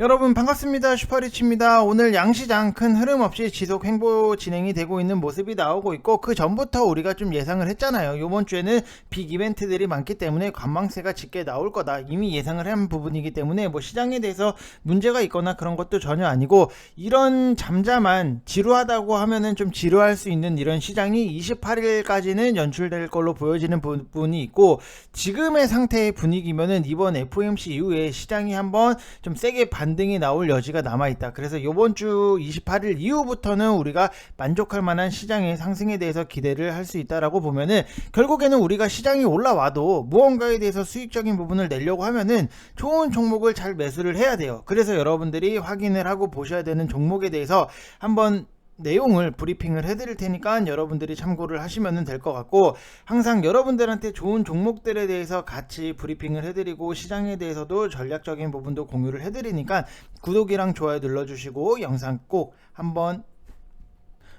여러분 반갑습니다. 슈퍼리치입니다. 오늘 양시장 큰 흐름 없이 지속 횡보 진행이 되고 있는 모습이 나오고 있고 그 전부터 우리가 좀 예상을 했잖아요. 이번 주에는 빅 이벤트들이 많기 때문에 관망세가 짙게 나올 거다. 이미 예상을 한 부분이기 때문에 뭐 시장에 대해서 문제가 있거나 그런 것도 전혀 아니고 이런 잠잠한 지루하다고 하면은 좀 지루할 수 있는 이런 시장이 28일까지는 연출될 걸로 보여지는 부분이 있고 지금의 상태의 분위기면은 이번 FOMC 이후에 시장이 한번 좀 세게 반 등이 나올 여지가 남아 있다. 그래서 이번 주 28일 이후부터는 우리가 만족할 만한 시장의 상승에 대해서 기대를 할 수 있다라고 보면은 결국에는 우리가 시장이 올라와도 무언가에 대해서 수익적인 부분을 내려고 하면은 좋은 종목을 잘 매수를 해야 돼요. 그래서 여러분들이 확인을 하고 보셔야 되는 종목에 대해서 한번 내용을 브리핑을 해드릴 테니까 여러분들이 참고를 하시면 될 것 같고 항상 여러분들한테 좋은 종목들에 대해서 같이 브리핑을 해드리고 시장에 대해서도 전략적인 부분도 공유를 해드리니까 구독이랑 좋아요 눌러주시고 영상 꼭 한번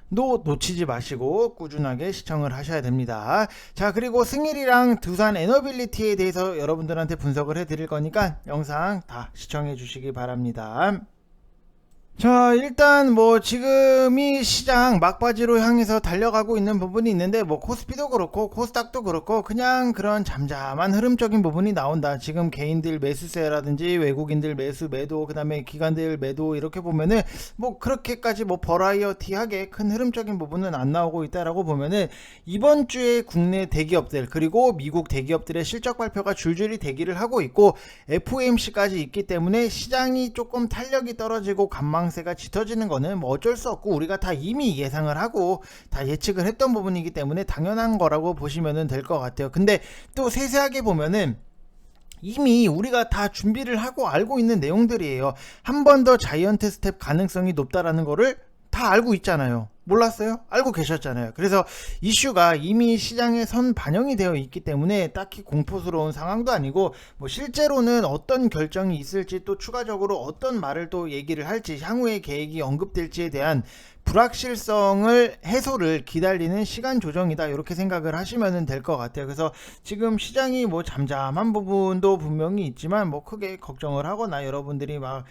노 놓치지 마시고 꾸준하게 시청을 하셔야 됩니다. 자 그리고 승일이랑 두산 에너빌리티에 대해서 여러분들한테 분석을 해드릴 거니까 영상 다 시청해 주시기 바랍니다. 자, 일단 뭐 지금이 시장 막바지로 향해서 달려가고 있는 부분이 있는데 뭐 코스피도 그렇고 코스닥도 그렇고 그냥 그런 잠잠한 흐름적인 부분이 나온다. 지금 개인들 매수세라든지 외국인들 매수 매도 그다음에 기관들 매도 이렇게 보면은 뭐 그렇게까지 뭐 버라이어티하게 큰 흐름적인 부분은 안 나오고 있다라고 보면은 이번 주에 국내 대기업들 그리고 미국 대기업들의 실적 발표가 줄줄이 대기를 하고 있고 FOMC까지 있기 때문에 시장이 조금 탄력이 떨어지고 간망 상세가 짙어지는 거는 뭐 어쩔 수 없고 우리가 다 이미 예상을 하고 다 예측을 했던 부분이기 때문에 당연한 거라고 보시면 될 것 같아요. 근데 또 세세하게 보면은 이미 우리가 다 준비를 하고 알고 있는 내용들이에요. 한 번 더 자이언트 스텝 가능성이 높다라는 거를 다 알고 있잖아요. 몰랐어요? 알고 계셨잖아요. 그래서 이슈가 이미 시장에 선 반영이 되어 있기 때문에 딱히 공포스러운 상황도 아니고 뭐 실제로는 어떤 결정이 있을지 또 추가적으로 어떤 말을 또 얘기를 할지 향후의 계획이 언급될지에 대한 불확실성을 해소를 기다리는 시간 조정이다 이렇게 생각을 하시면 될 것 같아요. 그래서 지금 시장이 뭐 잠잠한 부분도 분명히 있지만 뭐 크게 걱정을 하거나 여러분들이 막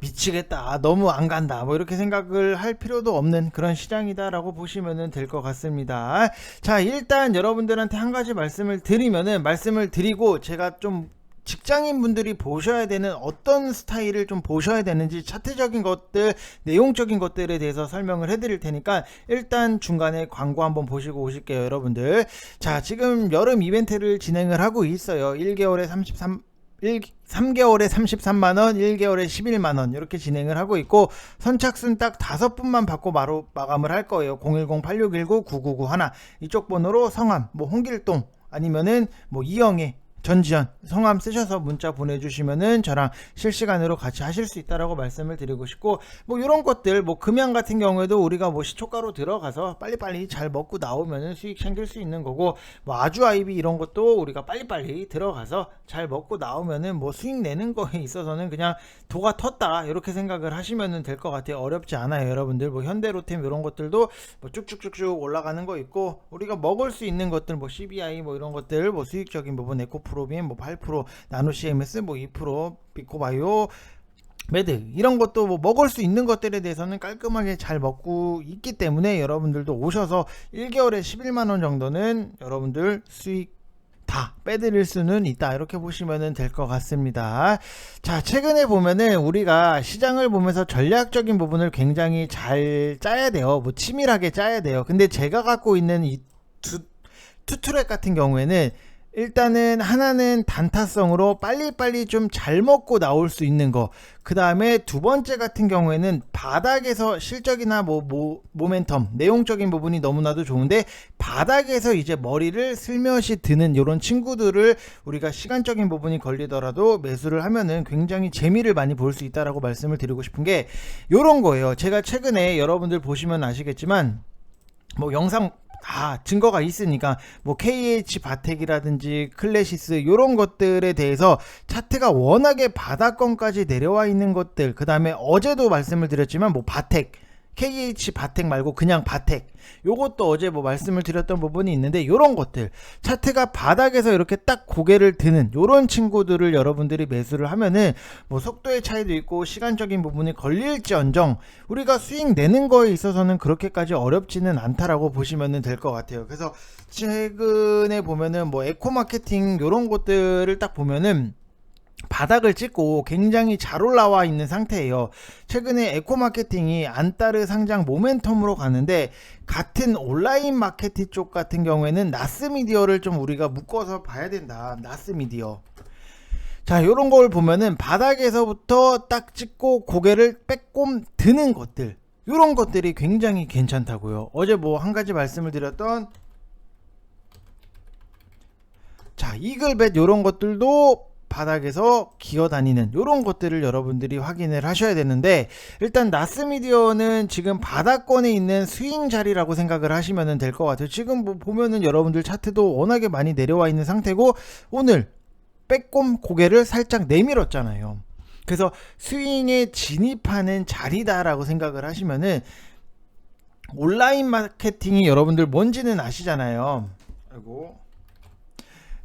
미치겠다. 아, 너무 안 간다. 뭐 이렇게 생각을 할 필요도 없는 그런 시장이다라고 보시면 될 것 같습니다. 자, 일단 여러분들한테 한 가지 말씀을 드리면은 말씀을 드리고 제가 좀 직장인 분들이 보셔야 되는 어떤 스타일을 좀 보셔야 되는지 차트적인 것들, 내용적인 것들에 대해서 설명을 해드릴 테니까 일단 중간에 광고 한번 보시고 오실게요, 여러분들. 자, 지금 여름 이벤트를 진행을 하고 있어요. 1개월에 33, 1, 3개월에 33만 원, 1개월에 11만 원 이렇게 진행을 하고 있고 선착순 딱 5분만 받고 바로 마감을 할 거예요. 010-8619-9991 이쪽 번호로 성함, 뭐 홍길동 아니면은 뭐 이영애 전지현 성함 쓰셔서 문자 보내주시면은 저랑 실시간으로 같이 하실 수 있다라고 말씀을 드리고 싶고 뭐 이런 것들 뭐 금양 같은 경우에도 우리가 뭐 시초가로 들어가서 빨리빨리 잘 먹고 나오면은 수익 챙길 수 있는 거고 뭐 아주 아이비 이런 것도 우리가 빨리빨리 들어가서 잘 먹고 나오면은 뭐 수익 내는 거에 있어서는 그냥 도가 텄다 이렇게 생각을 하시면은 될 것 같아요. 어렵지 않아요 여러분들. 뭐 현대로템 이런 것들도 뭐 쭉쭉쭉쭉 올라가는 거 있고 우리가 먹을 수 있는 것들 뭐 CBI 뭐 이런 것들 뭐 수익적인 부분 에코프 프로빈 뭐 8% 나노 CMS 뭐 2% 비코바이오 매드 이런 것도 뭐 먹을 수 있는 것들에 대해서는 깔끔하게 잘 먹고 있기 때문에 여러분들도 오셔서 1개월에 11만 원 정도는 여러분들 수익 다 빼드릴 수는 있다. 이렇게 보시면 될 것 같습니다. 자 최근에 보면은 우리가 시장을 보면서 전략적인 부분을 굉장히 잘 짜야 돼요. 뭐 치밀하게 짜야 돼요. 근데 제가 갖고 있는 이 투, 투트랙 같은 경우에는 일단은 하나는 단타성으로 빨리빨리 좀 잘 먹고 나올 수 있는 거. 그 다음에 두 번째 같은 경우에는 바닥에서 실적이나 뭐, 뭐 모멘텀, 내용적인 부분이 너무나도 좋은데 바닥에서 이제 머리를 슬며시 드는 이런 친구들을 우리가 시간적인 부분이 걸리더라도 매수를 하면은 굉장히 재미를 많이 볼 수 있다라고 말씀을 드리고 싶은 게 이런 거예요. 제가 최근에 여러분들 보시면 아시겠지만 뭐 영상 다 증거가 있으니까 뭐 KH 바텍이라든지 클래시스 이런 것들에 대해서 차트가 워낙에 바닥권까지 내려와 있는 것들 그 다음에 어제도 말씀을 드렸지만 뭐 바텍 KH 바텍 말고 그냥 바텍. 요것도 어제 뭐 말씀을 드렸던 부분이 있는데 요런 것들. 차트가 바닥에서 이렇게 딱 고개를 드는 요런 친구들을 여러분들이 매수를 하면은 뭐 속도의 차이도 있고 시간적인 부분이 걸릴지언정 우리가 수익 내는 거에 있어서는 그렇게까지 어렵지는 않다라고 보시면 될것 같아요. 그래서 최근에 보면은 뭐 에코 마케팅 요런 것들을 딱 보면은 바닥을 찍고 굉장히 잘 올라와 있는 상태예요. 최근에 에코 마케팅이 안따르 상장 모멘텀으로 가는데 같은 온라인 마케팅 쪽 같은 경우에는 나스미디어를 좀 우리가 묶어서 봐야 된다. 나스미디어. 자, 요런 걸 보면은 바닥에서부터 딱 찍고 고개를 빼꼼 드는 것들. 요런 것들이 굉장히 괜찮다고요. 어제 뭐 한 가지 말씀을 드렸던 자, 이글벳 요런 것들도 바닥에서 기어다니는 이런 것들을 여러분들이 확인을 하셔야 되는데 일단 나스미디어는 지금 바닥권에 있는 스윙 자리라고 생각을 하시면 될 것 같아요. 지금 뭐 보면은 여러분들 차트도 워낙에 많이 내려와 있는 상태고 오늘 빼꼼 고개를 살짝 내밀었잖아요. 그래서 스윙에 진입하는 자리다라고 생각을 하시면은 온라인 마케팅이 여러분들 뭔지는 아시잖아요. 아이고.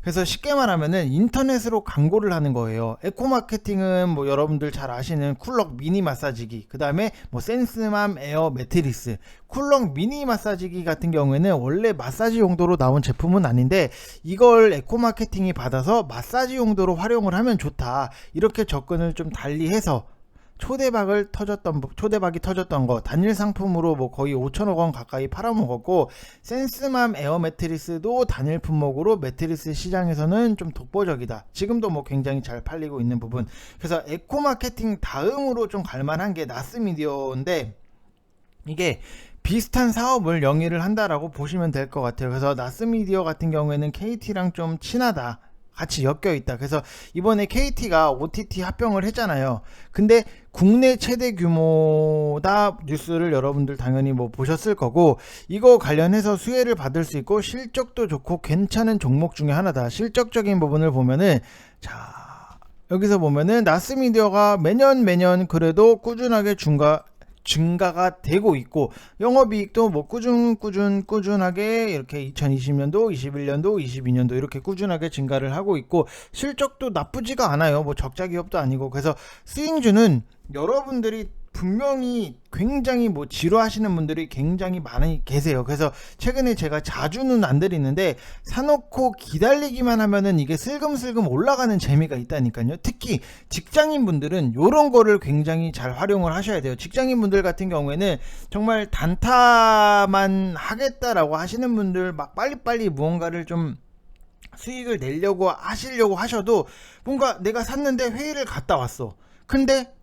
그래서 쉽게 말하면은 인터넷으로 광고를 하는 거예요. 에코 마케팅은 뭐 여러분들 잘 아시는 쿨럭 미니 마사지기, 그 다음에 뭐 센스맘 에어 매트리스, 쿨럭 미니 마사지기 같은 경우에는 원래 마사지 용도로 나온 제품은 아닌데 이걸 에코 마케팅이 받아서 마사지 용도로 활용을 하면 좋다. 이렇게 접근을 좀 달리 해서 초대박을 터졌던 초대박이 터졌던 거 단일 상품으로 뭐 거의 5천억 원 가까이 팔아먹었고 센스맘 에어 매트리스도 단일 품목으로 매트리스 시장에서는 좀 독보적이다. 지금도 뭐 굉장히 잘 팔리고 있는 부분. 그래서 에코 마케팅 다음으로 좀 갈만한 게 나스미디어인데 이게 비슷한 사업을 영위를 한다라고 보시면 될 것 같아요. 그래서 나스미디어 같은 경우에는 KT랑 좀 친하다. 같이 엮여 있다. 그래서 이번에 KT가 OTT 합병을 했잖아요. 근데 국내 최대 규모다 뉴스를 여러분들 당연히 뭐 보셨을 거고 이거 관련해서 수혜를 받을 수 있고 실적도 좋고 괜찮은 종목 중에 하나다. 실적적인 부분을 보면은 자 여기서 보면은 나스미디어가 매년 매년 그래도 꾸준하게 중과 증가가 되고 있고 영업이익도 뭐 꾸준 꾸준 꾸준하게 이렇게 2020년도, 21년도, 22년도 이렇게 꾸준하게 증가를 하고 있고 실적도 나쁘지가 않아요. 뭐 적자 기업도 아니고 그래서 스윙주는 여러분들이 분명히 굉장히 뭐 지루하시는 분들이 굉장히 많이 계세요. 그래서 최근에 제가 자주는 안 드리는데 사놓고 기다리기만 하면은 이게 슬금슬금 올라가는 재미가 있다니까요. 특히 직장인 분들은 이런 거를 굉장히 잘 활용을 하셔야 돼요. 직장인 분들 같은 경우에는 정말 단타만 하겠다라고 하시는 분들 막 빨리빨리 무언가를 좀 수익을 내려고 하시려고 하셔도 뭔가 내가 샀는데 회의를 갔다 왔어. 근데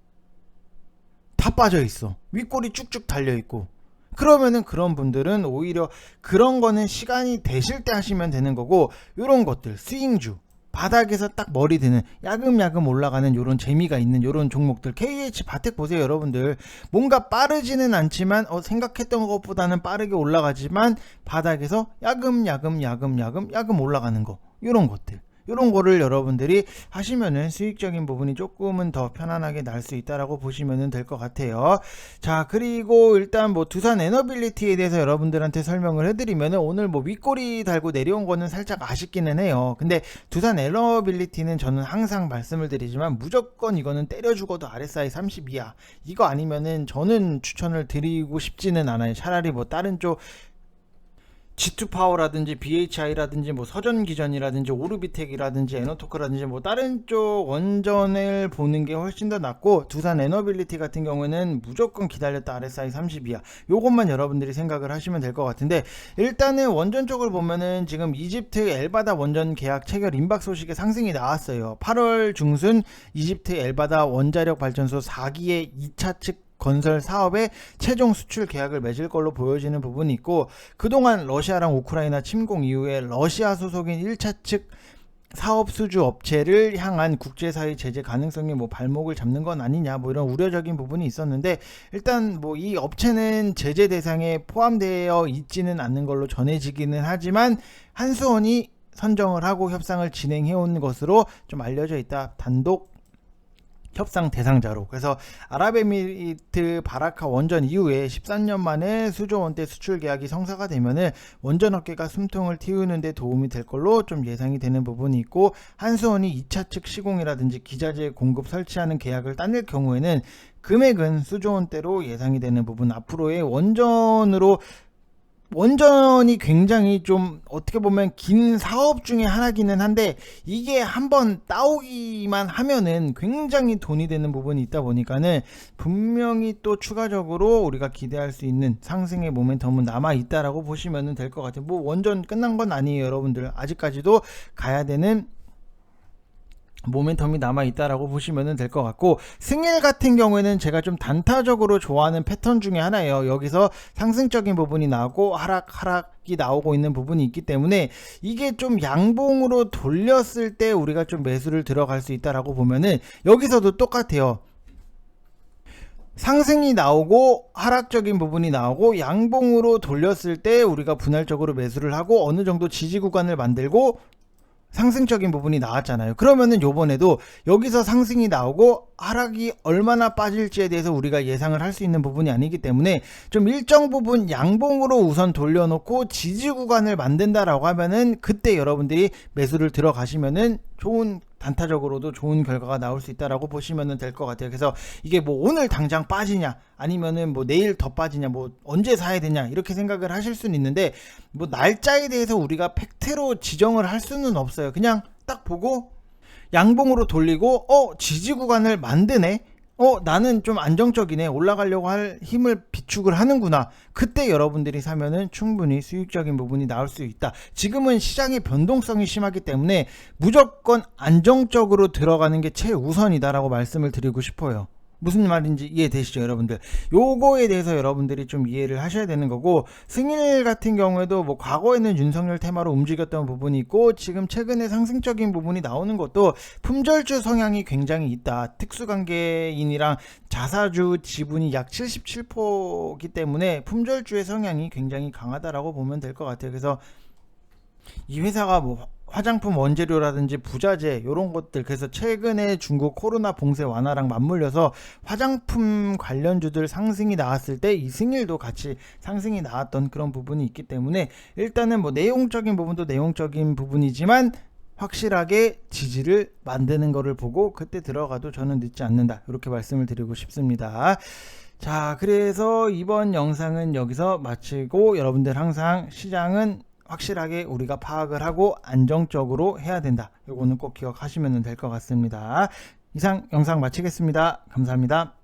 다 빠져 있어. 윗골이 쭉쭉 달려 있고. 그러면은 그런 분들은 오히려 그런 거는 시간이 되실 때 하시면 되는 거고 요런 것들 스윙주. 바닥에서 딱 머리 드는 야금야금 올라가는 요런 재미가 있는 요런 종목들. KH 바텍 보세요 여러분들. 뭔가 빠르지는 않지만 어, 생각했던 것보다는 빠르게 올라가지만 바닥에서 야금야금 야금야금 야금 올라가는 거. 요런 것들 이런 거를 여러분들이 하시면은 수익적인 부분이 조금은 더 편안하게 날 수 있다라고 보시면 될 것 같아요. 자, 그리고 일단 뭐 두산 에너빌리티에 대해서 여러분들한테 설명을 해드리면은 오늘 뭐 윗꼬리 달고 내려온 거는 살짝 아쉽기는 해요. 근데 두산 에너빌리티는 저는 항상 말씀을 드리지만 무조건 이거는 때려 죽어도 RSI 32야. 이거 아니면은 저는 추천을 드리고 싶지는 않아요. 차라리 뭐 다른 쪽 G2 파워라든지 BHI라든지 뭐 서전 기전이라든지 오르비텍이라든지 에너토크라든지 뭐 다른 쪽 원전을 보는 게 훨씬 더 낫고 두산 에너빌리티 같은 경우에는 무조건 기다렸다 RSI 32야. 요것만 여러분들이 생각을 하시면 될 것 같은데 일단은 원전 쪽을 보면은 지금 이집트 엘바다 원전 계약 체결 임박 소식에 상승이 나왔어요. 8월 중순 이집트 엘바다 원자력 발전소 4기의 2차 측 건설 사업의 최종 수출 계약을 맺을 걸로 보여지는 부분이 있고 그동안 러시아랑 우크라이나 침공 이후에 러시아 소속인 1차 측 사업 수주 업체를 향한 국제사회 제재 가능성이 뭐 발목을 잡는 건 아니냐 뭐 이런 우려적인 부분이 있었는데 일단 뭐 이 업체는 제재 대상에 포함되어 있지는 않는 걸로 전해지기는 하지만 한수원이 선정을 하고 협상을 진행해 온 것으로 좀 알려져 있다. 단독 협상 대상자로. 그래서 아랍에미리트 바라카 원전 이후에 13년 만에 수조 원대 수출 계약이 성사가 되면은 원전 업계가 숨통을 틔우는 데 도움이 될 걸로 좀 예상이 되는 부분이 있고 한수원이 2차 측 시공이라든지 기자재 공급 설치하는 계약을 따낼 경우에는 금액은 수조 원대로 예상이 되는 부분 앞으로의 원전으로 원전이 굉장히 좀 어떻게 보면 긴 사업 중에 하나기는 한데 이게 한번 따오기만 하면은 굉장히 돈이 되는 부분이 있다 보니까는 분명히 또 추가적으로 우리가 기대할 수 있는 상승의 모멘텀은 남아 있다라고 보시면 될 것 같아요. 뭐 원전 끝난 건 아니에요, 여러분들. 아직까지도 가야 되는 모멘텀이 남아 있다라고 보시면 될 것 같고 승일 같은 경우에는 제가 좀 단타적으로 좋아하는 패턴 중에 하나예요. 여기서 상승적인 부분이 나오고 하락 하락이 나오고 있는 부분이 있기 때문에 이게 좀 양봉으로 돌렸을 때 우리가 좀 매수를 들어갈 수 있다라고 보면은 여기서도 똑같아요. 상승이 나오고 하락적인 부분이 나오고 양봉으로 돌렸을 때 우리가 분할적으로 매수를 하고 어느 정도 지지 구간을 만들고 상승적인 부분이 나왔잖아요. 그러면은 요번에도 여기서 상승이 나오고 하락이 얼마나 빠질지에 대해서 우리가 예상을 할 수 있는 부분이 아니기 때문에 좀 일정 부분 양봉으로 우선 돌려놓고 지지 구간을 만든다라고 하면은 그때 여러분들이 매수를 들어가시면은 좋은 단타적으로도 좋은 결과가 나올 수 있다라고 보시면 될 것 같아요. 그래서 이게 뭐 오늘 당장 빠지냐 아니면은 뭐 내일 더 빠지냐 뭐 언제 사야 되냐 이렇게 생각을 하실 수는 있는데 뭐 날짜에 대해서 우리가 팩트로 지정을 할 수는 없어요. 그냥 딱 보고 양봉으로 돌리고 어 지지 구간을 만드네 어 나는 좀 안정적이네. 올라가려고 할 힘을 비축을 하는구나. 그때 여러분들이 사면은 충분히 수익적인 부분이 나올 수 있다. 지금은 시장의 변동성이 심하기 때문에 무조건 안정적으로 들어가는 게 최우선이다라고 말씀을 드리고 싶어요 무슨 말인지 이해되시죠, 여러분들? 요거에 대해서 여러분들이 좀 이해를 하셔야 되는 거고, 승일 같은 경우에도 뭐 과거에는 윤석열 테마로 움직였던 부분이 있고, 지금 최근에 상승적인 부분이 나오는 것도 품절주 성향이 굉장히 있다. 특수관계인이랑 자사주 지분이 약 77%이기 때문에 품절주의 성향이 굉장히 강하다라고 보면 될 것 같아요. 그래서 이 회사가 뭐 화장품 원재료라든지 부자재 이런 것들 그래서 최근에 중국 코로나 봉쇄 완화랑 맞물려서 화장품 관련주들 상승이 나왔을 때 이 승일도 같이 상승이 나왔던 그런 부분이 있기 때문에 일단은 뭐 내용적인 부분도 내용적인 부분이지만 확실하게 지지를 만드는 거를 보고 그때 들어가도 저는 늦지 않는다 이렇게 말씀을 드리고 싶습니다. 자 그래서 이번 영상은 여기서 마치고 여러분들 항상 시장은 확실하게 우리가 파악을 하고 안정적으로 해야 된다. 요거는 꼭 기억하시면 될 것 같습니다. 이상 영상 마치겠습니다. 감사합니다.